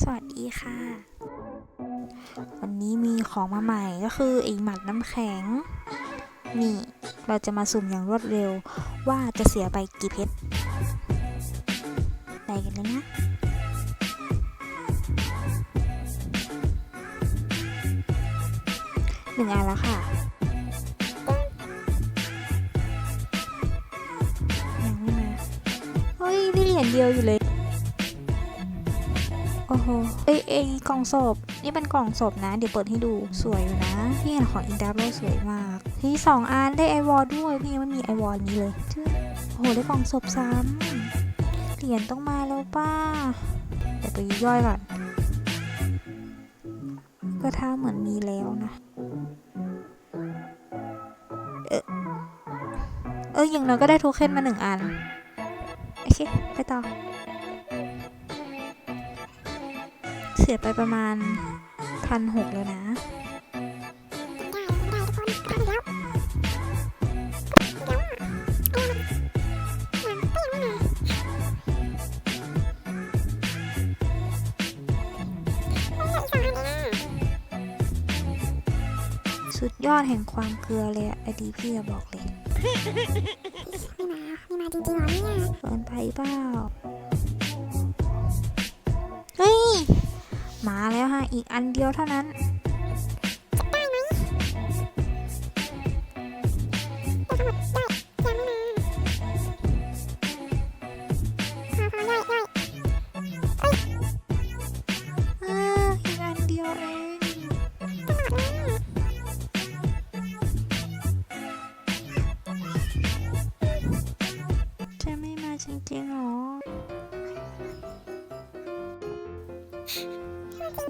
สวัสดีค่ะ วันนี้มีของมาใหม่ก็คือไอหมัดน้ำแข็ง นี่เราจะมาสุ่มอย่างรวดเร็วว่าจะเสียไปกี่เพชรไปกันเลยนะหนึ่งอันแล้วค่ะ ยังไม่มาเฮ้ยนี่เหรียญเดียวอยู่เลย อ้โห เอ้ยเอ้ยกล่องศพ นี่เป็นกล่องศพนะ เดี๋ยวเปิดให้ดู สวยอยู่นะ พี่เห็นของอินดับโลสวยมาก ที่สองอันได้ไอวอลด้วยพี่ยังไม่มีไอวอลนี้เลยโอ้โห ได้กล่องศพซ้ำ เหรียญต้องมาแล้วป้า เดี๋ยวไปย่อยก่อน ก็ถ้าเหมือนมีแล้วนะ เออเอออย่างน้อยก็ได้โทเค็นมาหนึ่งอัน โอเค ไปต่อ เสียไปประมาณพันหกแล้วนะ สุดยอดแห่งความเกลือเลยอะไอดีพี่จะบอกเลยไม่มาไม่มาจริงๆเหรอเนี่ยเกินไปเปล่าเฮ้ย มาแล้วฮะอีกอันเดียวเท่านั้น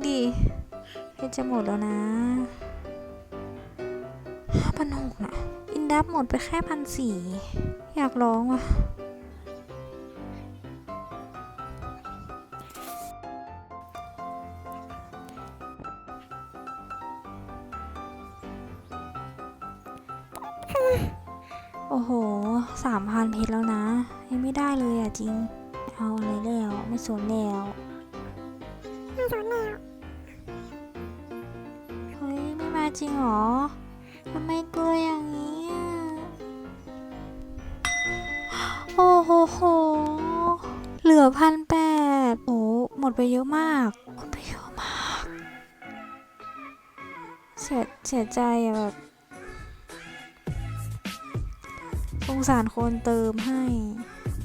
ดีเพชรจะหมดแล้วนะห้าพันหกนะอินดับหมดไปแค่พันสี่อยากร้องว่ะโอ้โหสามพันเพชรแล้วนะ ยังไม่ได้เลยอะจริง เอาอะไรแล้ว ไม่สนแล้ว จริงเหรอ ทำไมเกลืออย่างนี้ โอ้โหโห เหลือพันแปดโอ้ หมดไปเยอะมาก หมดไปเยอะมาก เสียเสียใจอะแบบสงสารคนเติมให้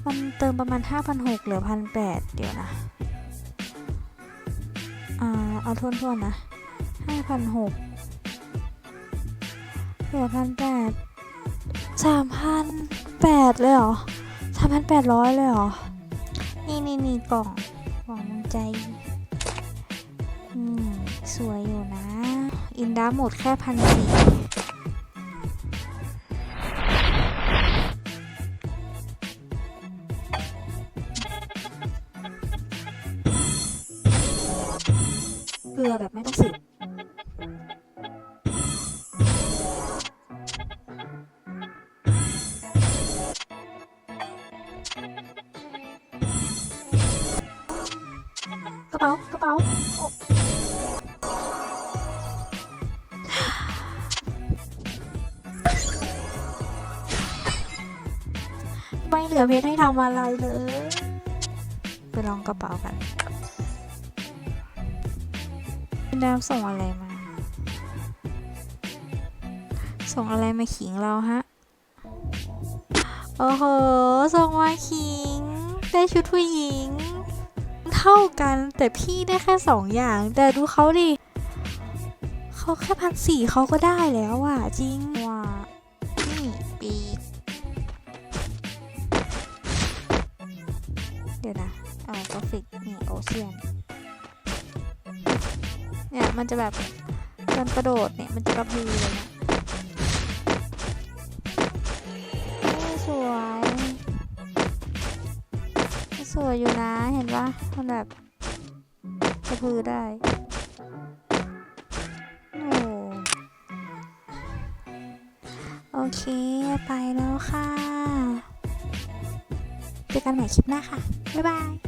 มันเติมประมาณ 5,600เหลือ 1,800 เดี๋ยวนะ อ่า เอาทวนๆน นะ5,600เหลือ1,800 3,800เลยเหรอ3,800เลยเหรอ นี่นี่นี่กล่องกล่องน้ำใจอืมสวยอยู่นะ อินดาหมดแค่พันสี่เกลือแบบไม่ต้องสืบ ระเป๋ากระเป๋าไม่เหลือเพชรให้ทำอะไรเลย ไปลองกระเป๋ากันดาวส่งอะไรมา ส่งอะไรมาขิงเราฮะ โอ้โห ส่งมาขิง ได้ชุดผู้หญิง เท่ากัน แต่พี่ได้แค่สองอย่าง แต่ดูเขาดิเขาแค่พันสี่เขาก็ได้แล้วอะ จริงว่ะนี่ปีเดี๋ยวนะเอากราฟิกนี่โอเชียนเนี่ยมันจะแบบตอนกระโดดเนี่ยมันจะกระพือเลยนี่ยโอ้ยสวย วยอยู่นะเห็นปะมันแบบกระพือได้โอ้โอเค ไปแล้วค่ะเจอกันใหม่คลิปหน้าค่ะ บ๊ายบาย